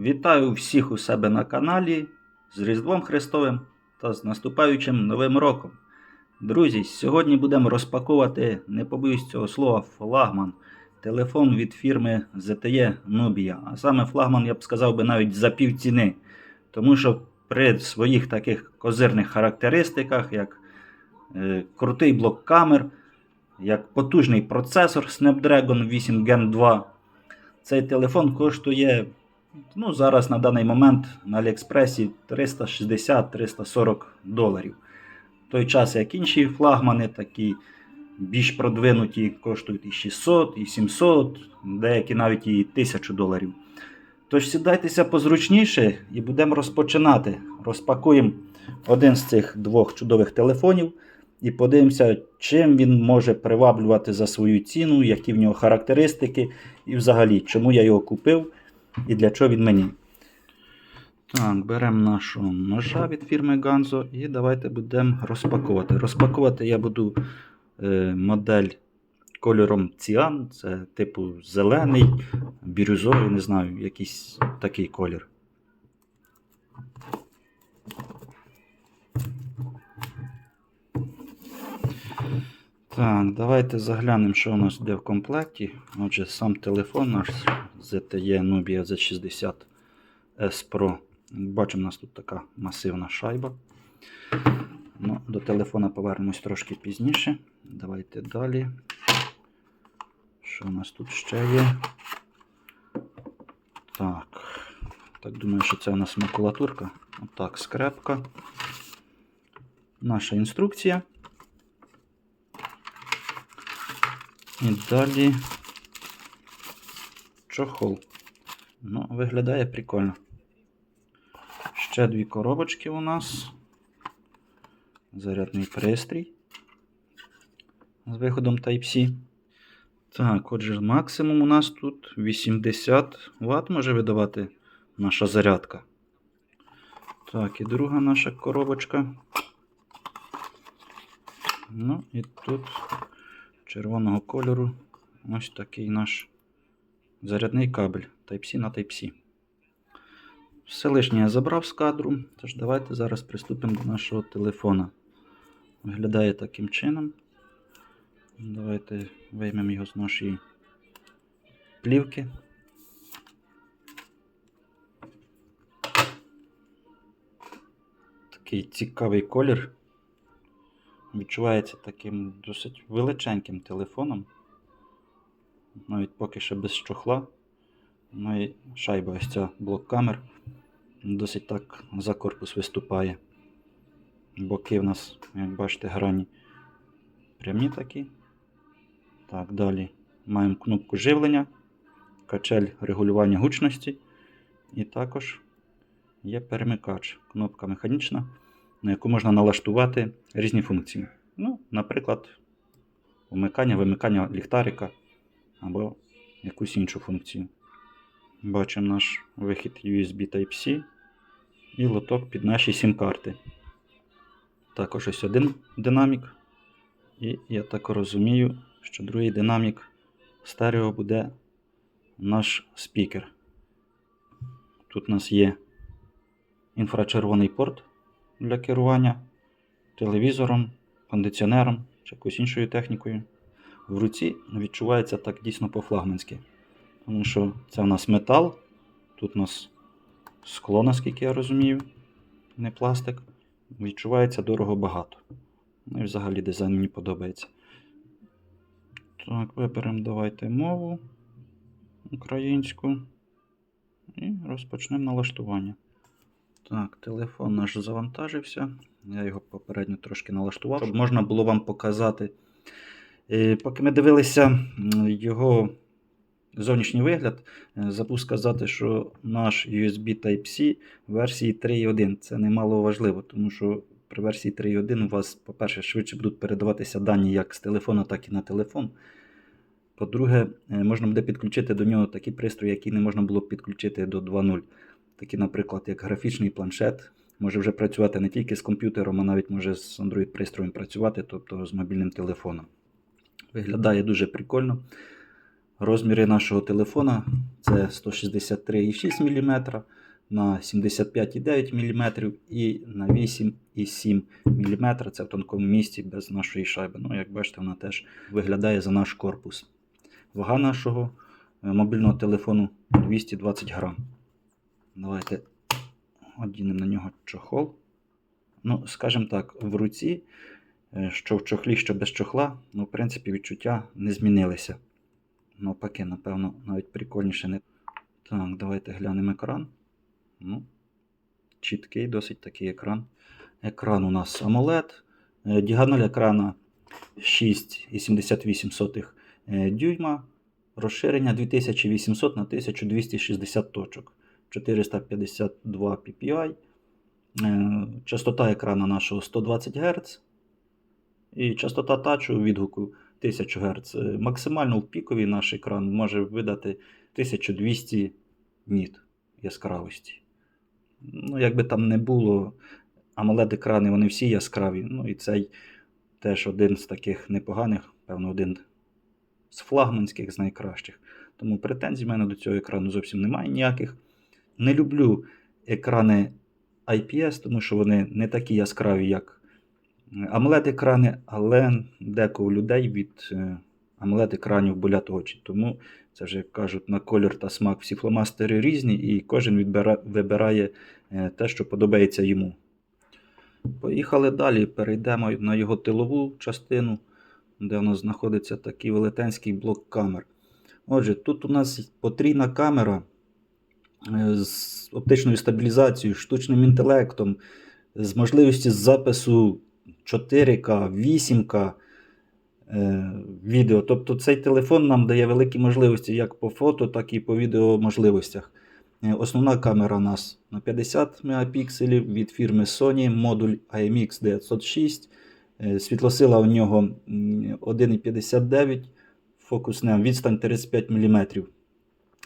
Вітаю всіх у себе на каналі з Різдвом Христовим та з наступаючим Новим роком. Друзі, сьогодні будемо розпаковувати, не побоюсь цього слова, флагман. Телефон від фірми ZTE Nubia. А саме флагман, я б сказав би навіть за пів ціни. Тому що при своїх таких козирних характеристиках, як е, крутий блок камер, як потужний процесор Snapdragon 8 Gen 2, цей телефон коштує ну, зараз на даний момент на Аліекспресі 360-340 доларів. В той час, як інші флагмани, такі більш продвинуті, коштують і 600, і 700, деякі навіть і 1000 доларів. Тож сідайтеся позручніше і будемо розпочинати. Розпакуємо один з цих двох чудових телефонів і подивимося, чим він може приваблювати за свою ціну, які в нього характеристики, і взагалі, чому я його купив і для чого він мені. Так, беремо нашого ножа від фірми Ganzo і давайте будемо розпакувати. Розпакувати я буду е, модель кольором ціан, це типу зелений, бірюзовий, не знаю, якийсь такий колір. Так, давайте заглянемо, що у нас йде в комплекті. Отже, сам телефон наш ZTE Nubia Z60 S Pro. Бачимо, у нас тут така масивна шайба. Ну, До телефона повернемось трошки пізніше. Давайте далі. Що у нас тут ще є? Так. Так, думаю, що це у нас макулатурка. Отак, скрепка. Наша інструкція. І далі чохол. Ну, виглядає прикольно. Ще дві коробочки у нас. Зарядний пристрій з виходом Type-C. Так, отже, максимум у нас тут 80 Вт може видавати наша зарядка. Так, і друга наша коробочка. Ну, і тут червоного кольору ось такий наш зарядний кабель Type-C на Type-C. Все лишнє я забрав з кадру, тож давайте зараз приступимо до нашого телефона. Виглядає таким чином. Давайте виймемо його з нашої плівки. Такий цікавий колір. Відчувається таким досить величеньким телефоном. Навіть поки що без чохла. Ну і шайба ось ця блок камер. Досить так за корпус виступає. Боки в нас, як бачите, грані прямі такі. Так, далі маємо кнопку живлення, качель регулювання гучності. І також є перемикач, кнопка механічна, на яку можна налаштувати різні функції. Ну, Наприклад, вмикання, вимикання ліхтарика або якусь іншу функцію. Бачимо наш вихід USB Type-C і лоток під наші сім-карти. Також ось один динамік. І я так розумію, що другий динамік стерео буде наш спікер. Тут у нас є інфрачервоний порт для керування телевізором, кондиціонером чи якоюсь іншою технікою. В руці відчувається так дійсно по-флагманськи. Тому що це у нас метал, тут у нас скло, наскільки я розумію, не пластик. Відчувається дорого багато. Ну і взагалі дизайн мені подобається. Так, виберемо давайте мову українську. І розпочнемо налаштування. Так, телефон наш завантажився. Я його попередньо трошки налаштував, щоб можна було вам показати. Е, Поки ми дивилися його зовнішній вигляд, е, забув сказати, що наш USB Type-C версії 3.1 це немало важливо, тому що при версії 3.1 у вас, по-перше, швидше будуть передаватися дані як з телефона, так і на телефон. По-друге, е, можна буде підключити до нього такі пристрої, які не можна було підключити до 2.0. Такі, наприклад, як графічний планшет, може вже працювати не тільки з комп'ютером, а навіть може з Android-пристроєм працювати, тобто з мобільним телефоном. Виглядає дуже прикольно. Розміри нашого телефона це 163,6 мм на 75,9 мм і на 8,7 мм. Це в тонкому місці без нашої шайби. Ну, як бачите, вона теж виглядає за наш корпус. Вага нашого е, мобільного телефону 220 грам. Давайте одінемо на нього чохол. Ну, скажімо так, в руці, е, що в чохлі, що без чохла, ну, в принципі, відчуття не змінилися. Навпаки, напевно, навіть прикольніше не. Так, давайте глянемо екран. Ну, чіткий, досить такий екран. Екран у нас AMOLED. Е, Діагональ екрана 6,78 е, дюйма. Розширення 2800 на 1260 точок. 452 ppi. Е, Частота екрана нашого 120 Гц. І частота тачу відгуку 1000 Гц. Е, Максимально в піковий наш екран може видати 1200 ніт яскравості. Ну, якби там не було, amoled екрани вони всі яскраві. Ну і цей теж один з таких непоганих, певно, один з флагманських, з найкращих. Тому претензій в мене до цього екрану зовсім немає ніяких. Не люблю екрани IPS, тому що вони не такі яскраві, як amoled екрани, але декого людей від amoled екранів болять очі. Тому це вже як кажуть на колір та смак всі фломастери різні, і кожен вибирає е, те, що подобається йому. Поїхали далі, перейдемо на його тилову частину, де у нас знаходиться такий велетенський блок камер. Отже, тут у нас потрійна камера е, з оптичною стабілізацією, штучним інтелектом, з можливістю запису 4К, 8К е, відео. Тобто цей телефон нам дає великі можливості як по фото, так і по відео можливостях. Е, Основна камера у нас на 50 мегапікселів від фірми Sony, модуль IMX 906. Е, Світлосила у нього 1,59, фокусна відстань 35 мм.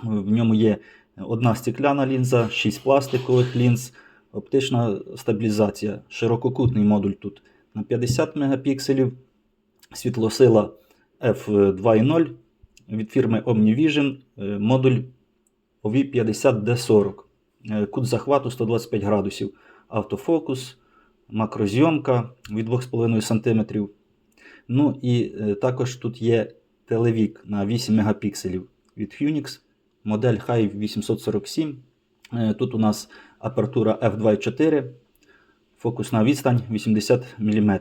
В ньому є одна стекляна лінза, 6 пластикових лінз, оптична стабілізація, ширококутний модуль тут. На 50 мегапікселів, світлосила F2.0 від фірми OmniVision, е, модуль OV50D40, Е, кут захвату 125 градусів, автофокус, макрозйомка від 2,5 см. Ну і е, також тут є телевік на 8 мегапікселів від Phoenix, модель Hive 847. Е, Тут у нас апертура F2.4, фокусна відстань 80 мм.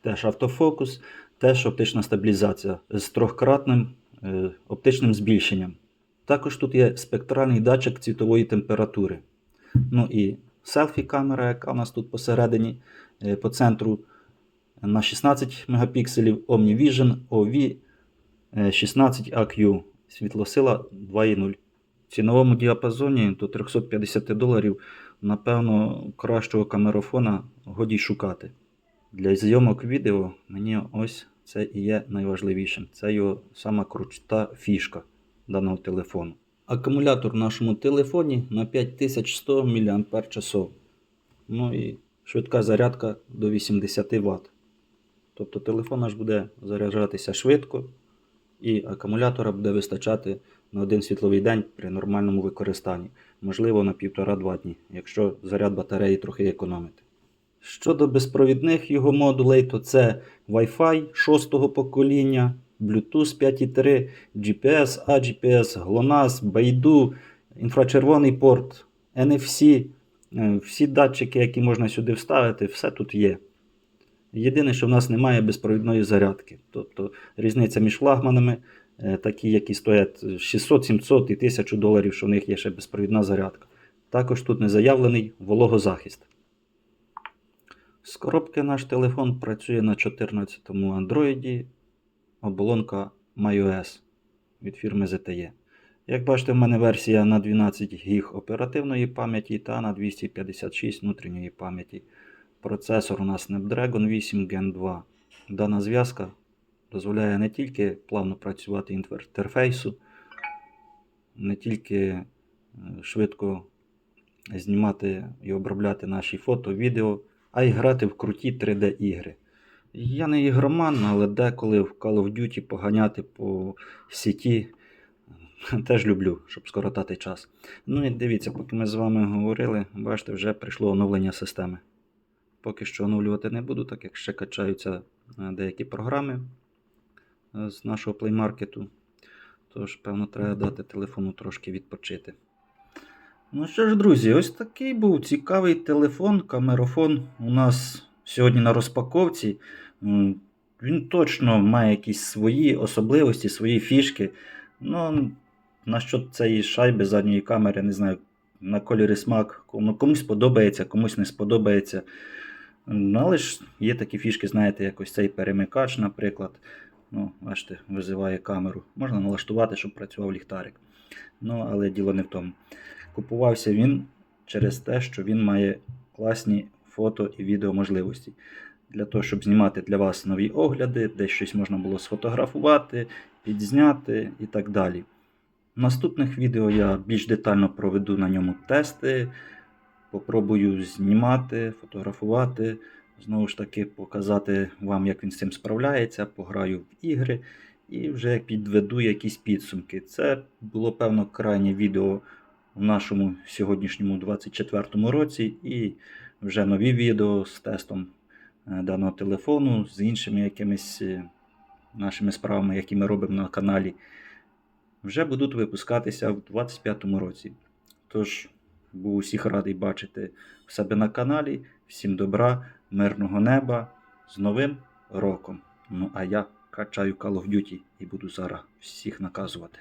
Теж автофокус, теж оптична стабілізація з трьохкратним е, оптичним збільшенням. Також тут є спектральний датчик цвітової температури. Ну і селфі-камера, яка у нас тут посередині, е, по центру на 16 мегапікселів OmniVision OV 16AQ. Світлосила 2.0. В ціновому діапазоні до 350 доларів, напевно, кращого камерафона годі шукати. Для зйомок відео мені ось це і є найважливішим. Це його сама крута фішка даного телефону. Акумулятор в нашому телефоні на 5100 мАч. Ну і швидка зарядка до 80 Вт. Тобто телефон наш буде заряджатися швидко, і акумулятора буде вистачати на один світловий день при нормальному використанні, можливо на 1,5-2 дні, якщо заряд батареї трохи економити. Щодо безпровідних його модулей, то це Wi-Fi 6 покоління, Bluetooth 5.3, GPS, AGPS, GLONASS, Baidu, інфрачервоний порт, NFC, е, всі датчики, які можна сюди вставити, все тут є. Єдине, що в нас немає безпровідної зарядки. Тобто різниця між флагманами, е, такі, які стоять 600, 700 і 1000 доларів, що в них є ще безпровідна зарядка. Також тут не заявлений вологозахист. З коробки наш телефон працює на 14-му Android, оболонка MyOS від фірми ZTE. Як бачите, в мене версія на 12 ГБ оперативної пам'яті та на 256 внутрішньої пам'яті. Процесор у нас Snapdragon 8 Gen 2. Дана зв'язка дозволяє не тільки плавно працювати інтерфейсу, не тільки е, швидко знімати і обробляти наші фото, відео, а й грати в круті 3D-ігри. Я не ігроман, але деколи в Call of Duty поганяти по сіті Теж люблю, щоб скоротати час. Ну і дивіться, поки ми з вами говорили, бачите, вже прийшло оновлення системи. Поки що оновлювати не буду, так як ще качаються е, деякі програми е, з нашого плеймаркету. Тож, певно, треба дати телефону трошки відпочити. Ну що ж, друзі, ось такий був цікавий телефон, камерофон у нас сьогодні на розпаковці. Він точно має якісь свої особливості, свої фішки. Ну, насчет цієї шайби задньої камери, не знаю, на кольорі смак. Комусь подобається, комусь не сподобається. Ну, але ж є такі фішки, знаєте, як ось цей перемикач, наприклад. Ну, бачите, визиває камеру. Можна налаштувати, щоб працював ліхтарик. Ну, але діло не в тому. Купувався він через те, що він має класні фото і відео можливості. Для того, щоб знімати для вас нові огляди, де щось можна було сфотографувати, підзняти і так далі. В наступних відео я більш детально проведу на ньому тести, попробую знімати, фотографувати, знову ж таки показати вам, як він з цим справляється, пограю в ігри і вже підведу якісь підсумки. Це було певно крайнє відео в нашому сьогоднішньому 24 році, і вже нові відео з тестом е, даного телефону, з іншими якимись е, нашими справами, які ми робимо на каналі, вже будуть випускатися в 2025 році. Тож, був усіх радий бачити в себе на каналі. Всім добра, мирного неба, з Новим роком. Ну а я качаю Call of Duty і буду зараз всіх наказувати.